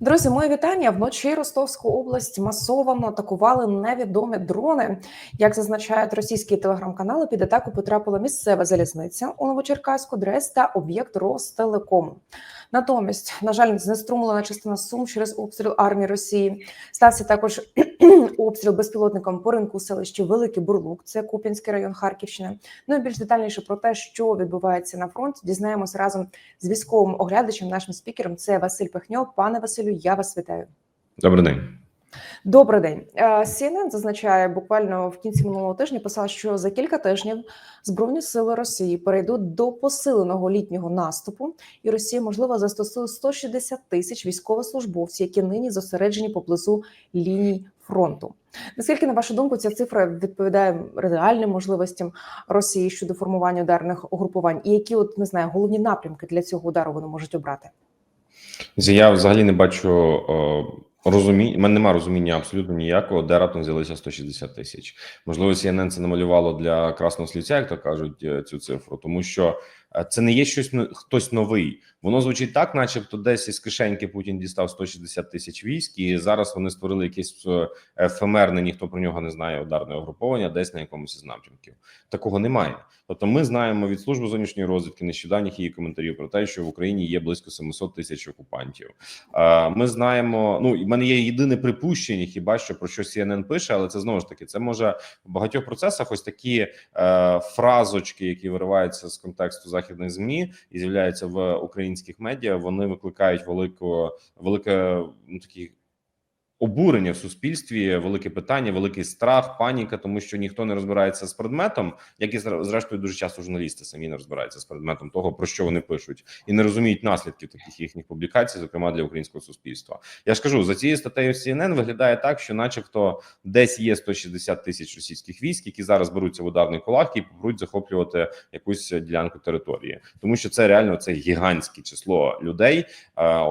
Друзі, моє вітання. Вночі Ростовську область масово атакували невідомі дрони. Як зазначають російські телеграм-канали, під атаку потрапила місцева залізниця у Новочеркаську, ДРЕС та об'єкт Ростелеком. Натомість, на жаль, знеструмлена частина сум через обстріл армії Росії. Стався також обстріл безпілотником по ринку селищі Великий Бурлук, це Куп'янський район Харківщини. Ну і більш детальніше про те, що відбувається на фронті, дізнаємося разом з військовим оглядачем, нашим спікером. Це Василь Пехньо. Пане Василю, я вас вітаю. Добрий день. Добрий день. Е, CNN зазначає буквально в кінці минулого тижня. Писала, що за кілька тижнів збройні сили Росії перейдуть до посиленого літнього наступу, і Росія можливо застосує 160 тисяч військовослужбовців, які нині зосереджені поблизу ліній фронту. Наскільки на вашу думку ця цифра відповідає реальним можливостям Росії щодо формування ударних угрупувань, і які от не знаю головні напрямки для цього удару вони можуть обрати? Я взагалі не бачу розуміння. Мене немає розуміння абсолютно ніякого, де раптом взялися 160 тисяч. Можливо, CNN це намалювало для красного слівця, як то кажуть, е, цю цифру, тому що це не є щось хтось новий. Воно звучить так, начебто, десь із кишеньки Путін дістав 160 тисяч військ, і зараз вони створили якесь е, ефемерне, ніхто про нього не знає ударне угруповання, десь на якомусь із напрямків. Такого немає. Тобто, ми знаємо від служби зовнішньої розвідки нещодавніх її коментарів про те, що в Україні є близько 700 тисяч окупантів. Ми знаємо. Ну і в мене є єдине припущення, хіба що про що CNN пише, але це знову ж таки це може в багатьох процесах ось такі е, фразочки, які вириваються з контексту західних змі і з'являються в українських медіа. Вони викликають велику велике ну такі обурення в суспільстві, велике питання, великий страх, паніка, тому що ніхто не розбирається з предметом, як і зрештою дуже часто журналісти самі не розбираються з предметом того, про що вони пишуть, і не розуміють наслідків таких їхніх публікацій, зокрема для українського суспільства. Я ж кажу за цією статтею CNN виглядає так, що, начебто, десь є 160 тисяч російських військ, які зараз беруться в ударний кулак і попруть захоплювати якусь ділянку території, тому що це реально це гігантське число людей.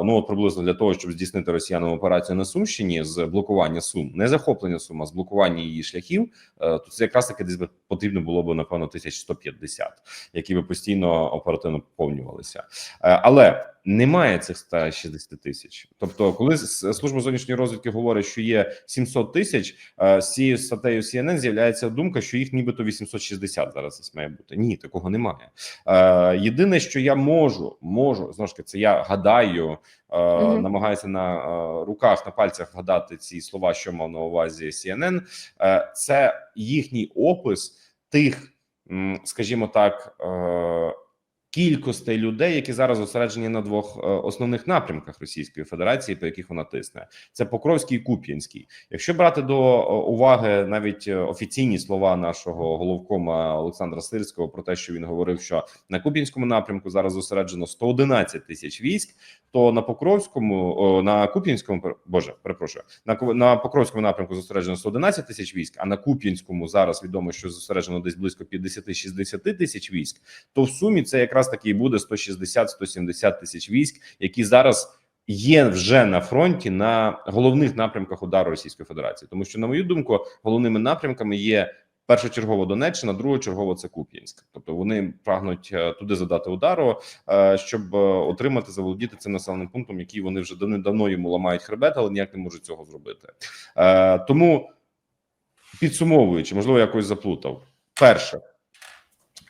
Ну приблизно для того, щоб здійснити росіянам операцію на Сумщині з блокування сум, не захоплення сум, а з блокування її шляхів, е, то це якраз таки десь потрібно було б напевно 1150, які би постійно оперативно поповнювалися, е, але немає цих 160 тисяч. Тобто, коли служба зовнішньої розвідки говорить, що є 700 тисяч, е, з цією статтею CNN з'являється думка, що їх нібито 860 зараз має бути. Ні, такого немає. Єдине, що я можу, можу знову ж таки, це я гадаю. Uh намагаюся на руках на пальцях вгадати ці слова, що мав на увазі CNN. Е, це їхній опис тих, скажімо так, е, кількостей людей, які зараз зосереджені на двох е, основних напрямках Російської Федерації, по яких вона тисне, це Покровський і Куп'янський. Якщо брати до уваги навіть офіційні слова нашого головкома Олександра Сирського про те, що він говорив, що на Куп'янському напрямку зараз зосереджено 111 тисяч військ, то на Покровському на Куп'янському боже, перепрошую на на Покровському напрямку зосереджено 111 тисяч військ. А на Куп'янському зараз відомо, що зосереджено десь близько 50-60 тисяч військ. То в сумі це якраз таки і буде 160-170 тисяч військ, які зараз. Є вже на фронті на головних напрямках удару Російської Федерації, тому що на мою думку, головними напрямками є першочергово Донеччина, другочергово це Куп'янськ. Тобто вони прагнуть е, туди задати удару, е, щоб е, отримати заволодіти цим населеним пунктом, який вони вже давно йому ламають хребет, але ніяк не можуть цього зробити. Тому підсумовуючи, можливо, якось заплутав. Перше.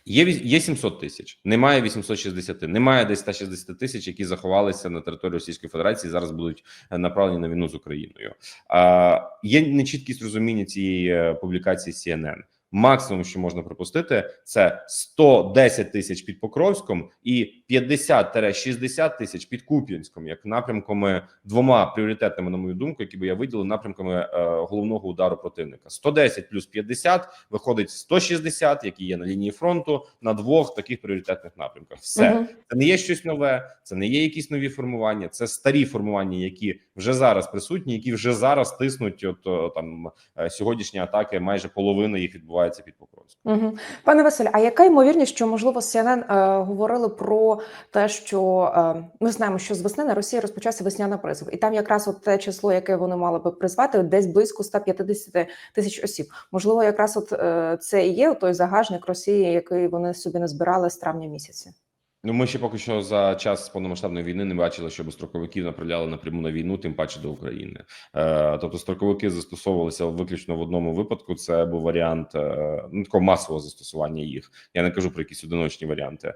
Є є 700 тисяч, немає 860, немає десь 160 тисяч, які заховалися на території Російської Федерації. Зараз будуть е, направлені на війну з Україною. А є нечіткість розуміння цієї е, публікації CNN максимум, що можна припустити, це 110 тисяч під Покровськом і 50-60 тисяч під Куп'янськом, як напрямками двома пріоритетними, на мою думку, які би я виділив напрямками е, головного удару противника. 110 плюс 50 виходить 160, які є на лінії фронту на двох таких пріоритетних напрямках. Все угу. це не є щось нове, це не є якісь нові формування, це старі формування, які вже зараз присутні, які вже зараз тиснуть. От там е, сьогоднішні атаки, майже половина їх відбувається відбувається під Покровськом. Угу. Пане Василь, а яка ймовірність, що можливо CNN е, говорили про те, що е, ми знаємо, що з весни на Росії розпочався весняний призов, і там якраз от те число, яке вони мали би призвати, десь близько 150 тисяч осіб. Можливо, якраз от е, це і є той загажник Росії, який вони собі не збирали з травня місяця. Ну, ми ще поки що за час повномасштабної війни не бачили, щоб строковиків направляли напряму на війну, тим паче до України. Е, тобто, строковики застосовувалися виключно в одному випадку. Це був варіант е, ну, такого масового застосування їх. Я не кажу про якісь одиночні варіанти.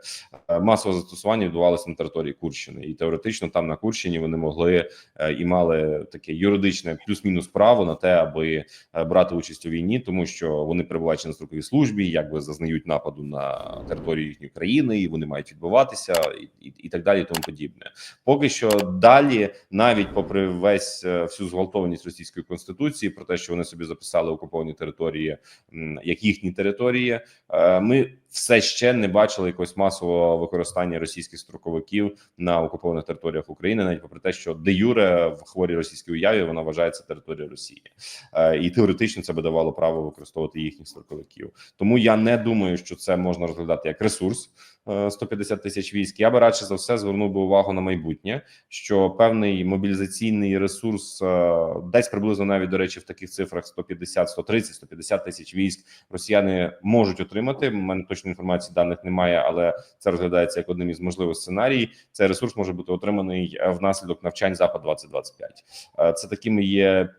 Е, масове застосування відбувалося на території Курщини, і теоретично там на Курщині вони могли е, і мали таке юридичне плюс-мінус право на те, аби е, брати участь у війні, тому що вони перебуваючи на строковій службі, якби зазнають нападу на територію їхньої країни, і вони мають відбуватися, і, і, і так далі, і тому подібне. Поки що далі, навіть попри весь е, всю зґвалтованість російської конституції, про те, що вони собі записали окуповані території як їхні території, е, ми все ще не бачили якогось масового використання російських строковиків на окупованих територіях України, навіть попри те, що де юре в хворій російській уяві вона вважається територією Росії, Е, і теоретично це би давало право використовувати їхніх строковиків. Тому я не думаю, що це можна розглядати як ресурс е, 150 тисяч військ. Я би радше за все звернув би увагу на майбутнє, що певний мобілізаційний ресурс е, десь приблизно навіть до речі в таких цифрах 150, 130, 150 тисяч військ росіяни можуть отримати. У мене точної інформації даних немає, але це розглядається як одним із можливих сценарій. Цей ресурс може бути отриманий е, внаслідок навчань запад 2025 Е, Це такими є.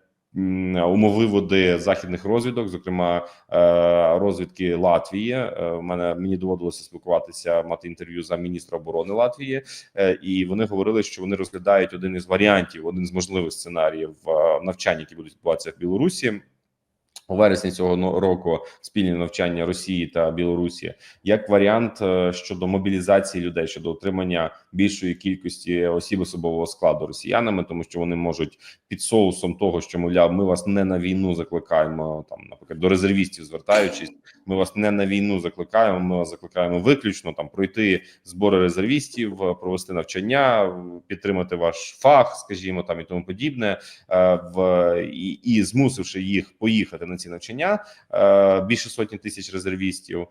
Умовиводи західних розвідок, зокрема е, розвідки Латвії. В мене мені доводилося спілкуватися, мати інтерв'ю за міністра оборони Латвії, і вони говорили, що вони розглядають один із варіантів, один з можливих сценаріїв навчань, які будуть відбуватися в Білорусі. У вересні цього року спільні навчання Росії та Білорусі. Як варіант е, щодо мобілізації людей щодо отримання більшої кількості осіб особового складу росіянами, тому що вони можуть під соусом того, що мовляв, ми вас не на війну закликаємо там, наприклад, до резервістів, звертаючись, ми вас не на війну закликаємо. Ми вас закликаємо виключно там пройти збори резервістів, е, провести навчання, е, підтримати ваш фах, скажімо, там і тому подібне, е, в і, і змусивши їх поїхати на ці навчання, більше сотні тисяч резервістів,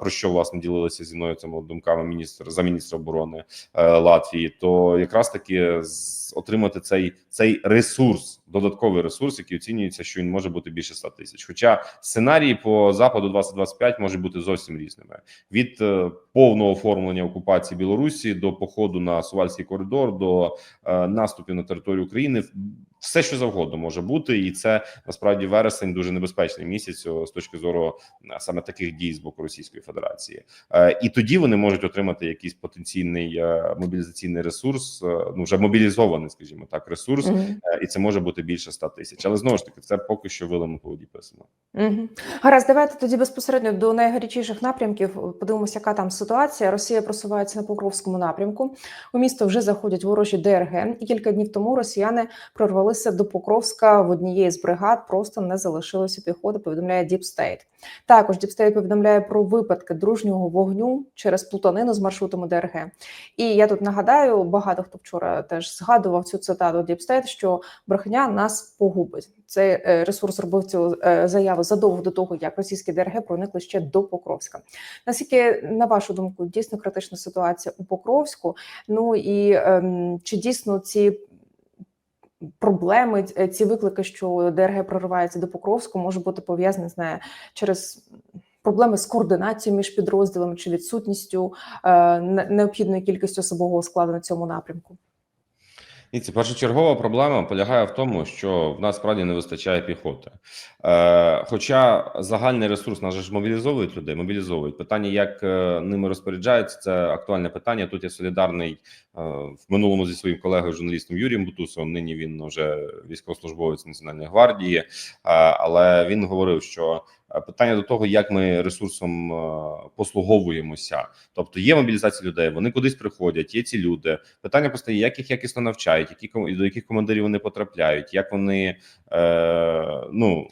про що власне ділилися зі мною цими думками міністр за міністра оборони Латвії, то якраз таки отримати цей цей ресурс, додатковий ресурс, який оцінюється, що він може бути більше 100 тисяч. Хоча сценарії по западу 2025 можуть бути зовсім різними: від е, повного оформлення окупації Білорусі до походу на Сувальський коридор, до е, наступів на територію України. Все, що завгодно може бути, і це насправді вересень дуже небезпечний місяць з точки зору саме таких дій з боку Російської Федерації. Е, І тоді вони можуть отримати якийсь потенційний е, мобілізаційний ресурс, е, ну вже мобілізований, скажімо так, ресурс, і це може бути більше 100 тисяч. Але знову ж таки, це поки що вилами по воді писано. Гаразд, давайте тоді безпосередньо до найгарячіших напрямків. Подивимося, яка там ситуація. Росія просувається на Покровському напрямку. У місто вже заходять ворожі ДРГ. І кілька днів тому росіяни прорвалися до Покровська в однієї з бригад. Просто не залишилося піхоти. Повідомляє State. Також State повідомляє про випадки дружнього вогню через плутанину з маршрутами ДРГ. І я тут нагадаю, багато хто вчора теж згадував цю цитату State, що брехня нас погубить. Цей е, ресурс робив цю е, заяву задовго до того, як російські ДРГ проникли ще до Покровська. Наскільки, на вашу думку, дійсно критична ситуація у Покровську? Ну і ем, чи дійсно ці проблеми, е, ці виклики, що ДРГ проривається до Покровську, може бути пов'язані з нею через проблеми з координацією між підрозділами чи відсутністю е, не- необхідної кількості особового складу на цьому напрямку? І це першочергова проблема полягає в тому, що в нас справді не вистачає піхоти. Е, хоча загальний ресурс нас ж мобілізовують людей, мобілізовують питання, як е, ними розпоряджаються, це актуальне питання. Тут я солідарний е, в минулому зі своїм колегою журналістом Юрієм Бутусовим. Нині він вже військовослужбовець Національної гвардії, е, але він говорив, що питання до того, як ми ресурсом е, послуговуємося, тобто є мобілізація людей, вони кудись приходять, є ці люди. Питання постає, як їх якісно навчають, які до яких командирів вони потрапляють, як вони е, ну.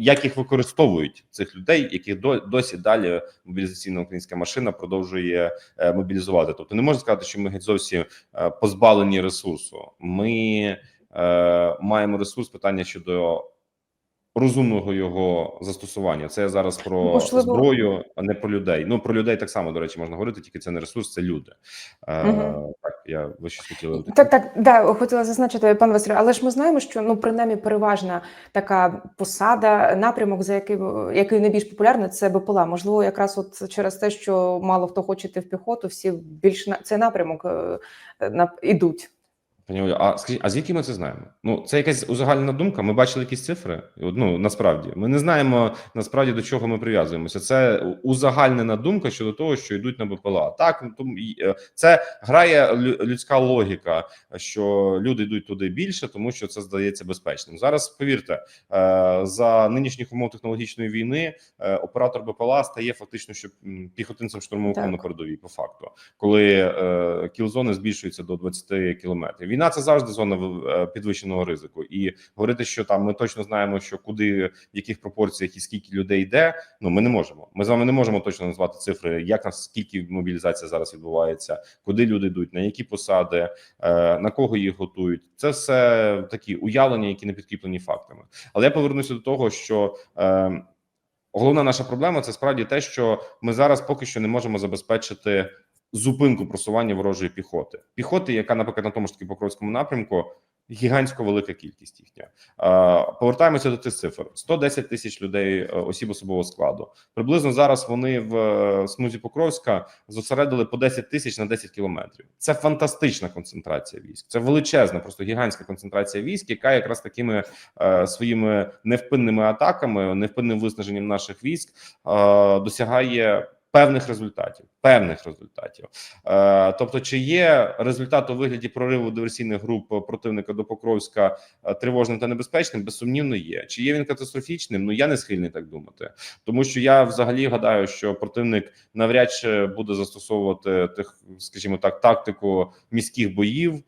Як їх використовують цих людей, яких до досі далі мобілізаційна українська машина продовжує е, мобілізувати? Тобто не можна сказати, що ми геть зовсім е, позбавлені ресурсу. Ми е, маємо ресурс питання щодо розумного його застосування. Це я зараз про Можливо. зброю, а не про людей. Ну про людей так само до речі можна говорити, тільки це не ресурс, це люди. Мгм. Так я ви щось хотіли Так, так, да, хотіла зазначити, пан Василь, але ж ми знаємо, що ну принаймні переважна така посада, напрямок, за яким який найбільш популярний, це БПЛА. Можливо, якраз от через те, що мало хто хоче йти в піхоту, всі більш на цей напрямок е, на ідуть. Пані а скажіть, а звідки ми це знаємо? Ну це якась узагальнена думка. Ми бачили якісь цифри. Ну насправді ми не знаємо насправді до чого ми прив'язуємося. Це узагальнена думка щодо того, що йдуть на БПЛА. Так е, це грає людська логіка, що люди йдуть туди більше, тому що це здається безпечним. Зараз повірте, е, за нинішніх умов технологічної війни е, оператор БПЛА стає фактично що піхотинцем штурмовиком на передовій, по факту, коли кілзони збільшуються до 20 кілометрів. Війна це завжди зона е, підвищеного ризику, і говорити, що там ми точно знаємо, що куди в яких пропорціях і скільки людей йде. Ну ми не можемо. Ми з вами не можемо точно назвати цифри, як нас скільки мобілізація зараз відбувається, куди люди йдуть, на які посади, е, на кого їх готують. Це все такі уявлення, які не підкріплені фактами. Але я повернуся до того, що. Е, Головна наша проблема це справді те, що ми зараз поки що не можемо забезпечити зупинку просування ворожої піхоти. Піхоти, яка, наприклад, на тому ж таки Покровському напрямку, гігантсько велика кількість їхня. Повертаємося до цих цифр: 110 тисяч людей, е, осіб особового складу. Приблизно зараз вони в е, смузі Покровська зосередили по 10 тисяч на 10 кілометрів. Це фантастична концентрація військ. Це величезна, просто гігантська концентрація військ, яка якраз такими е, своїми невпинними атаками, невпинним виснаженням наших військ досягає. Певних результатів, певних результатів. Е, тобто, чи є результат у вигляді прориву диверсійних груп противника до Покровська е, тривожним та небезпечним? Безсумнівно є. Чи є він катастрофічним? Ну я не схильний так думати, тому що я взагалі гадаю, що противник навряд чи буде застосовувати тих, скажімо так, тактику міських боїв е,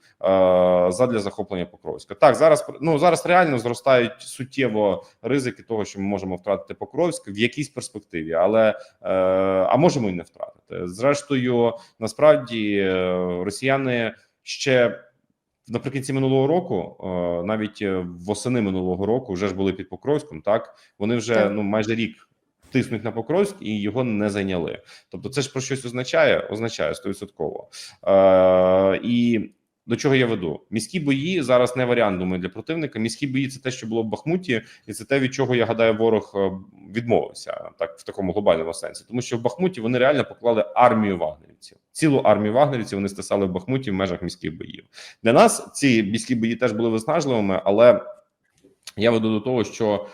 задля захоплення Покровська. Так зараз ну зараз реально зростають суттєво ризики того, що ми можемо втратити Покровськ в якійсь перспективі, але е, а можемо і не втратити. Зрештою, насправді е, росіяни ще. Наприкінці минулого року, е, навіть е, восени минулого року, вже ж були під Покровськом. Так вони вже Так. ну майже рік тиснуть на Покровськ і його не зайняли. Тобто, це ж про щось означає, означає стовідсотково. Е, і до чого я веду? Міські бої зараз не варіант думаю, для противника. Міські бої це те, що було в Бахмуті, і це те, від чого я гадаю, ворог е, відмовився так в такому глобальному сенсі, тому що в Бахмуті вони реально поклали армію вагнерівців. Цілу армію вагнерівців вони стисали в Бахмуті в межах міських боїв. Для нас ці міські бої теж були виснажливими, але я веду до того, що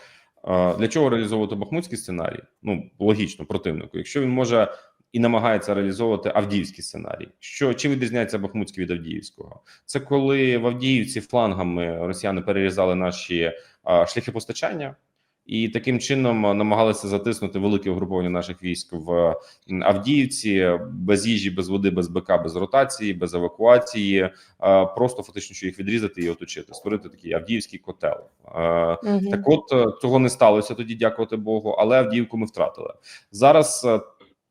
е, для чого реалізовувати бахмутський сценарій? Ну логічно, противнику, якщо він може і намагається реалізовувати Авдіївський сценарій. Що чим відрізняється Бахмутський від Авдіївського? Це коли в Авдіївці флангами росіяни перерізали наші а, шляхи постачання. І таким чином намагалися затиснути велике угруповання наших військ в Авдіївці без їжі, без води, без БК, без ротації, без евакуації, просто фактично що їх відрізати і оточити, створити такий Авдіївський котел. Е, Мгм. так, от е, цього не сталося тоді, дякувати Богу. Але Авдіївку ми втратили зараз.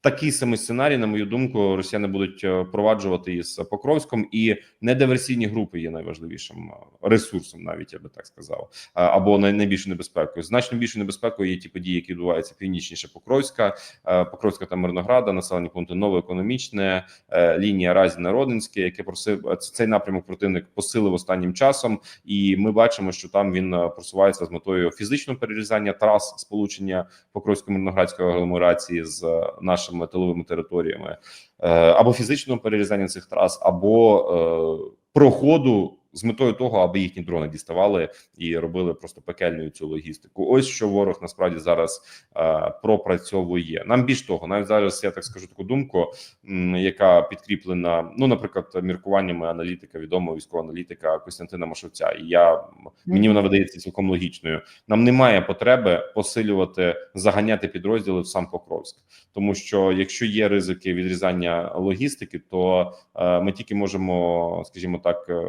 Такий самий сценарій, на мою думку, росіяни будуть е, впроваджувати із Покровськом, і недиверсійні групи є найважливішим е, ресурсом, навіть я би так сказав, е, або найбільшою небезпекою. Значно більшою небезпекою є ті події, які відбуваються північніше Покровська, Покровська та Мирнограда, населені пункти новоекономічне, лінія Разі Народинське, яке просив цей напрямок противник посилив останнім часом, і ми бачимо, що там він просувається з метою фізичного перерізання трас сполучення Покровсько-Мирноградської агломерації з е, нашими тиловими територіями, е, або фізичного перерізання цих трас, або е, проходу. З метою того, аби їхні дрони діставали і робили просто пекельною цю логістику. Ось що ворог насправді зараз е, пропрацьовує. Нам більш того, навіть зараз я так скажу таку думку, м, яка підкріплена, ну, наприклад, міркуваннями аналітика, відомого військового аналітика Костянтина Машовця. І я мені вона видається цілком логічною. Нам немає потреби посилювати, заганяти підрозділи в сам Покровськ, тому що якщо є ризики відрізання логістики, то е, ми тільки можемо, скажімо так, е,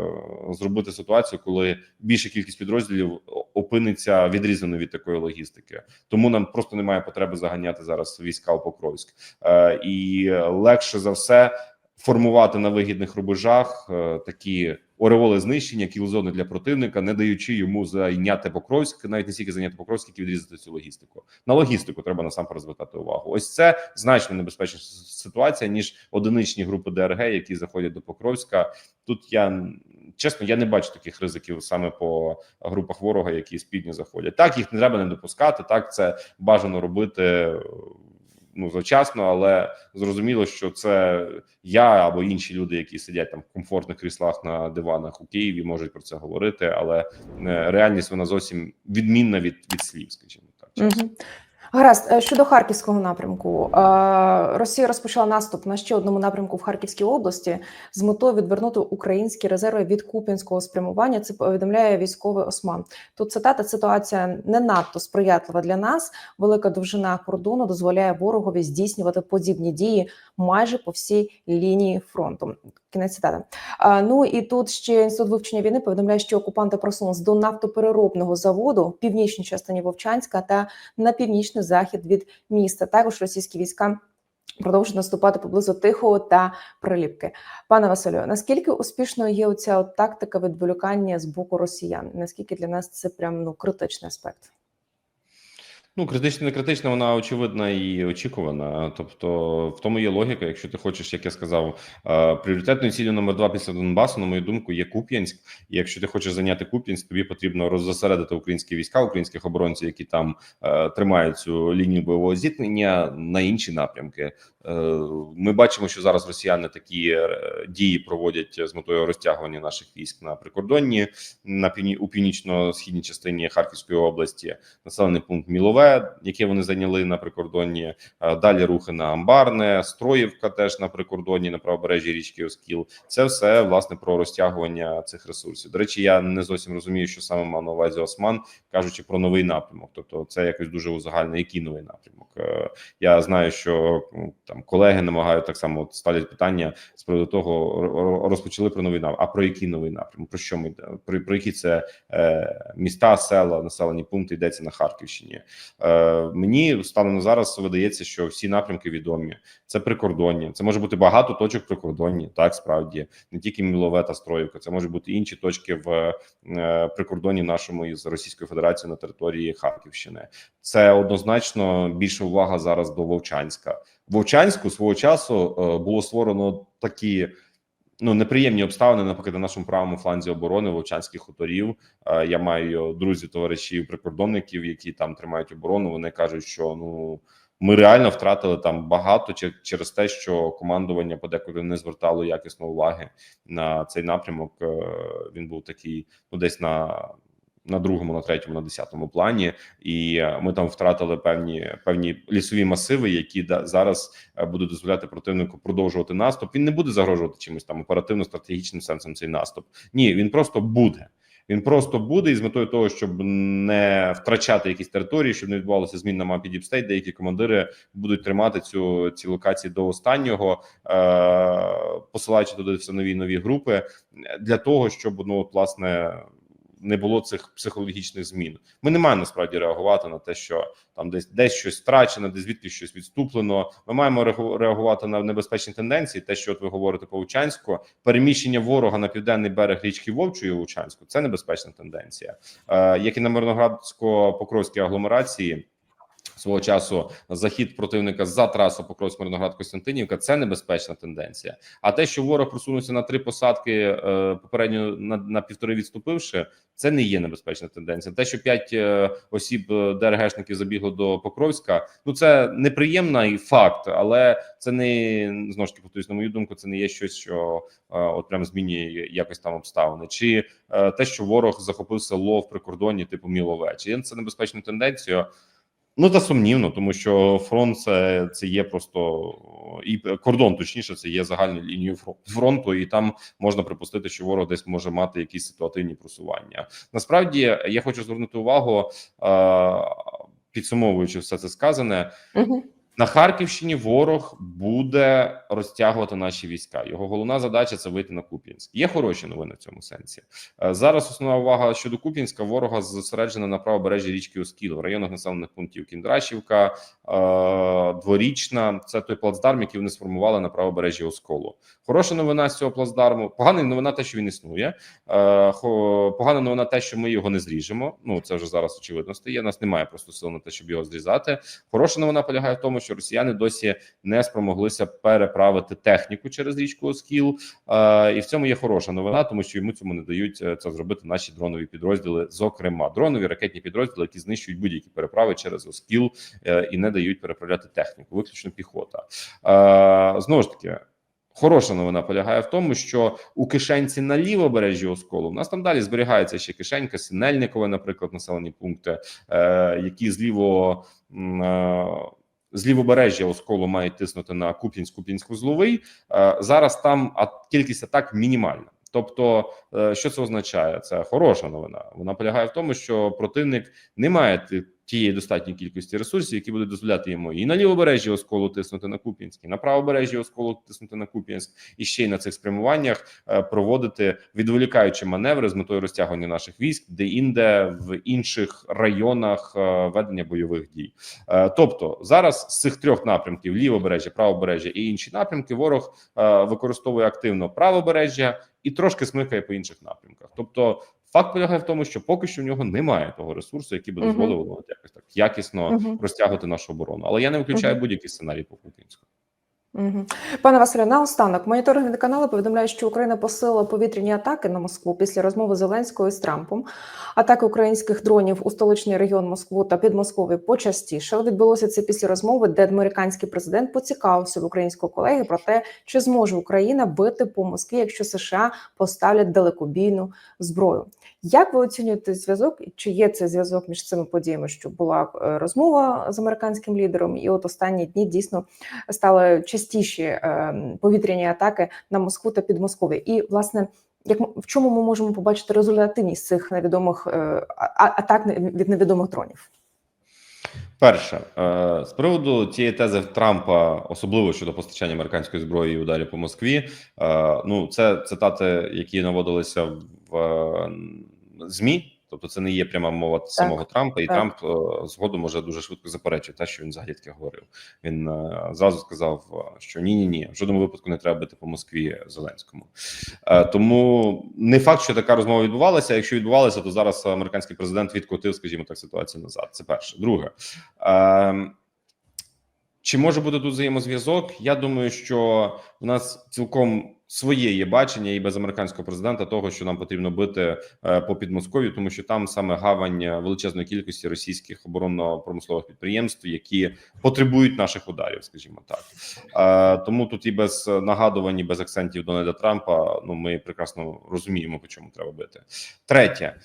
зробити ситуацію, коли більша кількість підрозділів опиниться відрізаною від такої логістики. Тому нам просто немає потреби заганяти зараз війська у Покровськ, е, і легше за все формувати на вигідних рубежах е, такі ореоли знищення, кілзони для противника, не даючи йому зайняти Покровськ, навіть не стільки зайняти Покровськ, які відрізати цю логістику. На логістику треба насамперед звертати увагу. Ось це значно небезпечна ситуація ніж одиничні групи ДРГ, які заходять до Покровська. Тут я чесно, я не бачу таких ризиків саме по групах ворога, які півдня заходять. Так їх не треба не допускати. Так це бажано робити. Ну, завчасно, але зрозуміло, що це я або інші люди, які сидять там в комфортних кріслах на диванах у Києві, можуть про це говорити. Але е, реальність вона зовсім відмінна від, від слів, скажімо так. чесно. Гаразд, Е, щодо харківського напрямку, Е, Росія розпочала наступ на ще одному напрямку в Харківській області з метою відвернути українські резерви від купінського спрямування. Це повідомляє військовий осман. Тут цитата: ситуація не надто сприятлива для нас. Велика довжина кордону дозволяє ворогові здійснювати подібні дії майже по всій лінії фронту. Кінець цитати. А, ну і тут ще інститут вивчення війни повідомляє, що окупанти просунулись до нафтопереробного заводу в північній частині Вовчанська та на північний захід від міста. Також російські війська. Продовжують наступати поблизу Тихого та Приліпки. Пане Василю, наскільки успішною є оця от тактика відволікання з боку росіян? Наскільки для нас це прям ну критичний аспект? Ну, критична, не критична, вона очевидна і очікувана. Тобто, в тому є логіка. Якщо ти хочеш, як я сказав, е, пріоритетною цілі номер два після Донбасу, на мою думку, є Куп'янськ. І якщо ти хочеш зайняти Куп'янськ, тобі потрібно роззасередити українські війська, українських оборонців, які там е, тримають цю лінію бойового зіткнення на інші напрямки. Е, Ми бачимо, що зараз росіяни такі е, дії проводять з метою розтягування наших військ на прикордонні на півні у північно-східній частині Харківської області, населений пункт Мілове, яке вони зайняли на прикордонні. Е, Далі рухи на Амбарне, Строївка теж на прикордонні на правобережжі річки Оскіл. Це все власне про розтягування цих ресурсів. До речі, я не зовсім розумію, що саме мав на увазі Осман, кажучи про новий напрямок. Тобто, це якось дуже узагальне. Який новий напрямок? Я знаю, що ну, там колеги намагають так само ставлять питання з приводу того, ро- ро- розпочали про новий напрямок. А про який новий напрямок? Про що ми? Про, про які це е, міста, села, населені пункти йдеться на Харківщині? Е, мені станом на зараз видається, що всі напрямки відомі. Це прикордонні. Це може бути багато точок прикордонні. Так справді не тільки Мілове та Строївка. Це може бути інші точки в е, прикордонні нашому із Російською Федерацією на території Харківщини. Це однозначно більша увага зараз до Вовчанська. Вовчанську свого часу е, було створено такі. Ну, неприємні обставини, наприклад, на нашому правому фланзі оборони Вовчанських хуторів. Е, Я маю друзів, товаришів, прикордонників, які там тримають оборону. Вони кажуть, що ну ми реально втратили там багато через те, що командування подекуди не звертало якісно уваги на цей напрямок. Е, Він був такий, ну десь на. На другому, на третьому, на десятому плані, і е, ми там втратили певні певні лісові масиви, які да, зараз е, будуть дозволяти противнику продовжувати наступ. Він не буде загрожувати чимось там оперативно-стратегічним сенсом цей наступ. Ні, він просто буде. Він просто буде і з метою того, щоб не втрачати якісь території, щоб не відбувалося змін на мапі Діпстейт. Деякі командири будуть тримати цю ці локації до останнього, е, посилаючи туди все нові нові групи для того, щоб ну от, власне. Не було цих психологічних змін. Ми не маємо насправді реагувати на те, що там десь десь щось втрачено, десь звідки щось відступлено. Ми маємо реагу- реагувати на небезпечні тенденції. Те, що от ви говорите по Лучанську, переміщення ворога на південний берег річки Вовчої Лучанську це небезпечна тенденція, е, як і на Мирноградсько-Покровській агломерації. Свого часу захід противника за трасу Покровськ Мирноград Костянтинівка це небезпечна тенденція. А те, що ворог просунувся на три посадки е, попередньо на, на півтори відступивши, це не є небезпечна тенденція. Те, що п'ять е, осіб е, ДРГшників забігло до Покровська, ну це неприємний факт, але це не знову ж таки повторюсь, на мою думку, це не є щось, що от прям змінює якось там обставини, чи те, що ворог захопив село в прикордонні, типу Мілове, це небезпечною тенденцією. Ну та сумнівно, тому що фронт це, це є просто і кордон, точніше, це є загальною лінією фронту, і там можна припустити, що ворог десь може мати якісь ситуативні просування. Насправді я хочу звернути увагу, підсумовуючи все це сказане. Угу. На Харківщині ворог буде розтягувати наші війська. Його головна задача це вийти на Куп'янськ. Є хороші новини в цьому сенсі. Е, Зараз основна увага щодо Куп'янська. Ворога зосереджена на правобережжі річки Оскіл в районах населених пунктів Кіндрашівка, е, Дворічна. Це той плацдарм, який вони сформували на правобережжі Осколу. Хороша новина з цього плацдарму. Погана новина, те, що він існує. Е, Погана новина, те, що ми його не зріжемо. Ну це вже зараз очевидно стає. Нас немає просто сил на те, щоб його зрізати. Хороша новина полягає в тому, що росіяни досі не спромоглися переправити техніку через річку Оскіл. Е, І в цьому є хороша новина, тому що йому цьому не дають е, це зробити наші дронові підрозділи. Зокрема, дронові ракетні підрозділи, які знищують будь-які переправи через Оскіл е, і не дають переправляти техніку, виключно піхота. Знову ж таки. Хороша новина полягає в тому, що у кишенці на лівобережжі Осколу у нас там далі зберігається ще кишенька, Синельникове, наприклад, населені пункти, е, які з лівого е, з лівобережжя Осколу мають тиснути на Куп'янськ, Куп'янськ вузловий. Е, зараз там кількість атак мінімальна. Тобто, е, що це означає? Це хороша новина. Вона полягає в тому, що противник не має тієї достатньої кількості ресурсів, які будуть дозволяти йому і на лівобережжі Осколу тиснути на Куп'янськ, на правобережжі Осколу тиснути на Куп'янськ, і ще й на цих спрямуваннях е, проводити відволікаючі маневри з метою розтягування наших військ, де інде в інших районах е, ведення бойових дій. Е, Тобто зараз з цих трьох напрямків: лівобережжя, правобережжя і інші напрямки, ворог використовує активно правобережжя і трошки смикає по інших напрямках. Тобто, факт полягає в тому, що поки що в нього немає того ресурсу, який би дозволив uh -huh. якось так якісно Мгм. розтягувати нашу оборону. Але я не виключаю Мгм. будь-який сценарій по Купінську. Пане Василю, наостанок моніторингові канали повідомляють, що Україна посилила повітряні атаки на Москву після розмови Зеленського з Трампом. Атаки українських дронів у столичний регіон Москву та Підмосков'я почастішали. Відбулося це після розмови, де американський президент поцікавився в українського колеги про те, чи зможе Україна бити по Москві, якщо США поставлять далекобійну зброю. Як ви оцінюєте зв'язок? Чи є цей зв'язок між цими подіями? Що була е, розмова з американським лідером, і от останні дні дійсно стали частіші е, повітряні атаки на Москву та Підмосков'я. І власне, як в чому ми можемо побачити результативність цих невідомих е, атак від невідомих дронів? Перше з приводу цієї тези Трампа, особливо щодо постачання американської зброї і ударів по Москві. Ну, це цитати, які наводилися в змі. Тобто, це не є пряма мова самого Трампа, і так. Трамп е, згодом може дуже швидко заперечив те, що він взагалі таке говорив. Він е, зразу сказав, е, що ні, ні, ні, в жодному випадку не треба бити по Москві Зеленському. Тому не факт, що така розмова відбувалася. Якщо відбувалася, то зараз американський президент відкотив, скажімо так, ситуацію назад. Це перше. Друге. Чи може бути тут взаємозв'язок? Я думаю, що в нас цілком своє є бачення і без американського президента того, що нам потрібно бити е, по Підмосков'ю, тому що там саме гавань величезної кількості російських оборонно-промислових підприємств, які потребують наших ударів, скажімо так. Е, тому тут і без нагадувань, і без акцентів Дональда Трампа. Ну ми прекрасно розуміємо, по чому треба бити. Третє.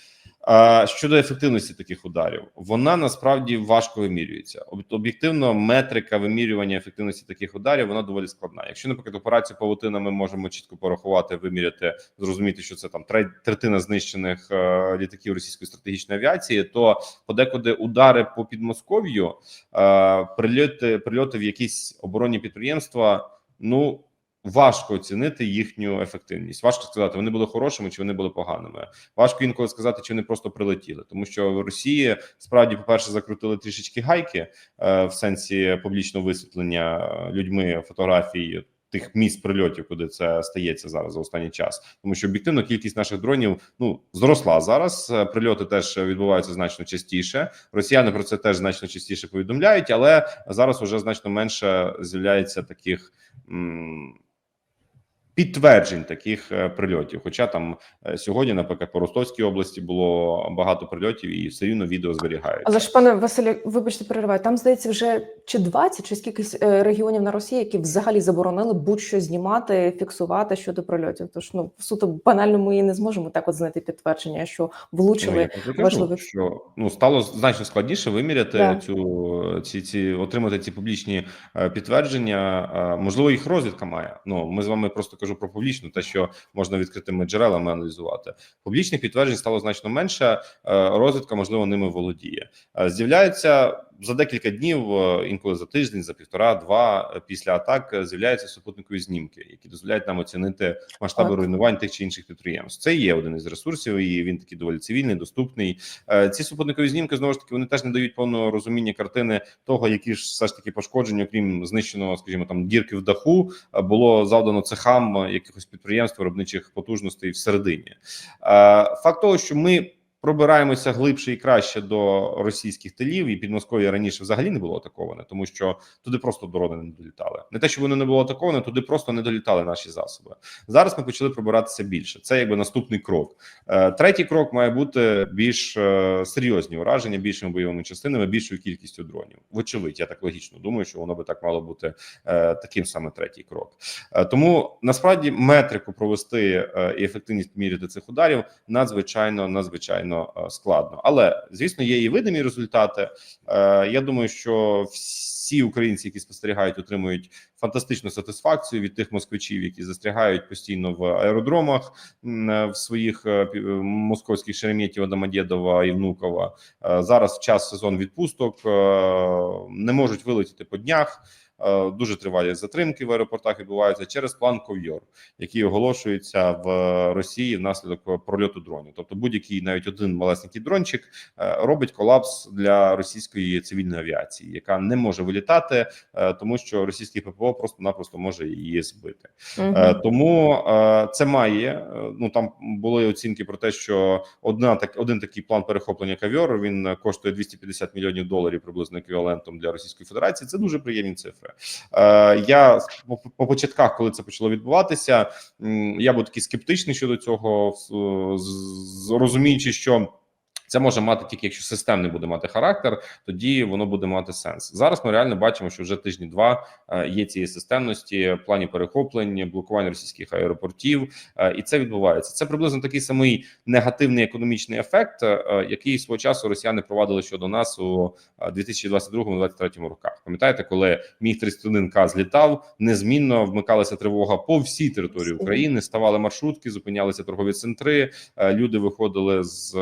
Щодо ефективності таких ударів, вона насправді важко вимірюється. Об'єктивно, метрика вимірювання ефективності таких ударів вона доволі складна. Якщо, наприклад, операцію павутина ми можемо чітко порахувати, виміряти, зрозуміти, що це там тре- третина знищених е, літаків російської стратегічної авіації, то подекуди удари по Підмосков'ю, е, прильоти, прильоти в якісь оборонні підприємства. Ну важко оцінити їхню ефективність. Важко сказати, вони були хорошими чи вони були поганими. Важко інколи сказати, чи вони просто прилетіли, тому що в Росії справді, по перше, закрутили трішечки гайки е, в сенсі публічного висвітлення людьми фотографій. Тих місць прильотів, куди це стається зараз за останній час, тому що об'єктивно кількість наших дронів ну зросла зараз. Е, Прильоти теж відбуваються значно частіше. Росіяни про це теж значно частіше повідомляють, але зараз уже значно менше з'являється таких. м, Підтверджень таких е, прильотів, хоча там е, сьогодні, наприклад, по Ростовській області було багато прильотів, і все рівно відео зберігається. Але ж пане Василю, вибачте, перериваю. Там здається вже чи 20, чи скількись е, регіонів на Росії, які взагалі заборонили будь-що знімати, фіксувати щодо прильотів. Тож ну суто банально ми і не зможемо так от знайти підтвердження, що Ну, влучили. кажу, важливих- що ну стало значно складніше виміряти Да. цю ці, ці отримати ці публічні підтвердження. Можливо, їх розвідка має. Ну ми з вами просто кажу про публічну, те, що можна відкритими джерелами аналізувати. Публічних підтверджень стало значно менше. е, Розвідка можливо ними володіє. Е, З'являються за декілька днів, е, інколи за тиждень, за півтора-два е, після атак е, з'являються супутникові знімки, які дозволяють нам оцінити масштаби Так. руйнувань тих чи інших підприємств. Це є один із ресурсів, і він такий доволі цивільний, доступний. Ці супутникові знімки знову ж таки вони теж не дають повного розуміння картини того, які ж все ж таки пошкодження, окрім знищеного, скажімо, там дірки в даху, було завдано цехам якихось підприємств виробничих потужностей всередині. Факт того, що ми пробираємося глибше і краще до російських тилів, і Підмосков'я раніше взагалі не було атаковане, тому що туди просто дрони не долітали. Не те, що воно не було атаковане, туди просто не долітали наші засоби. Зараз ми почали пробиратися більше. Це якби наступний крок. Е, Третій крок має бути більш е, серйозні ураження, більшими бойовими частинами, більшою кількістю дронів. Вочевидь, я так логічно думаю, що воно би так мало бути е, таким саме третій крок. Тому насправді метрику провести і ефективність міряти цих ударів надзвичайно надзвичайно е, складно. Але звісно, є і видимі результати. Е, Я думаю, що всі українці, які спостерігають, отримують фантастичну сатисфакцію від тих москвичів, які застрягають постійно в аеродромах е, в своїх московських Шереметьєва, Домодєдова і Внукова. Зараз час сезон відпусток не можуть вилетіти по днях. Е, Дуже тривалі затримки в аеропортах відбуваються через план Ковйор, який оголошується в Росії внаслідок прольоту дронів. Тобто, будь-який навіть один малесенький дрончик е, робить колапс для російської цивільної авіації, яка не може вилітати, е, тому що російський ППО просто-напросто може її збити. Е, Тому е, це має е, ну там були оцінки про те, що одна так один такий план перехоплення кавьор він е, коштує 250 мільйонів доларів приблизно еквівалентом для Російської Федерації. Це дуже приємні цифри. Е, Я по, по початках, коли це почало відбуватися, я був такий скептичний щодо цього, розуміючи, що. Це може мати тільки якщо системний буде мати характер, тоді воно буде мати сенс. Зараз ми реально бачимо, що вже тижні два е, є цієї системності, в плані перехоплень, блокування російських аеропортів, е, і це відбувається. Це приблизно такий самий негативний економічний ефект, е, який свого часу росіяни провадили щодо нас у 2022-2023 роках. Пам'ятаєте, коли міг 31 к злітав, незмінно вмикалася тривога по всій території України, ставали маршрутки, зупинялися торгові центри. Люди виходили з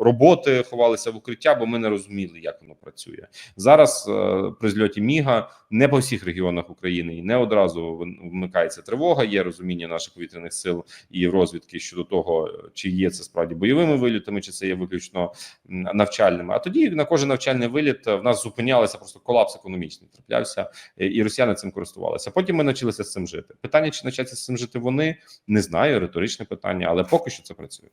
роботи, ховалися в укриття, бо ми не розуміли, як воно працює зараз. е, При зльоті Міга не по всіх регіонах України і не одразу вмикається тривога. Є розуміння наших повітряних сил і розвідки щодо того, чи є це справді бойовими вилітами, чи це є виключно навчальними. А тоді на кожен навчальний виліт е, в нас зупинялися просто колапс економічний траплявся, е, і росіяни цим користувалися. Потім ми навчилися з цим жити. Питання, чи навчаться з цим жити вони, не знаю, риторичне питання, але поки що це працює.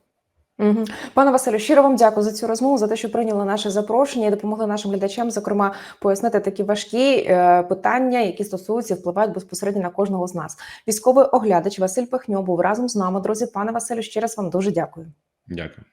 Пане Василю, щиро вам дякую за цю розмову, за те, що прийняли наше запрошення і допомогли нашим глядачам, зокрема, пояснити такі важкі е, питання, які стосуються впливають безпосередньо на кожного з нас. Військовий оглядач Василь Пихньо був разом з нами. Друзі, пане Василю, ще раз вам дуже дякую. Дякую.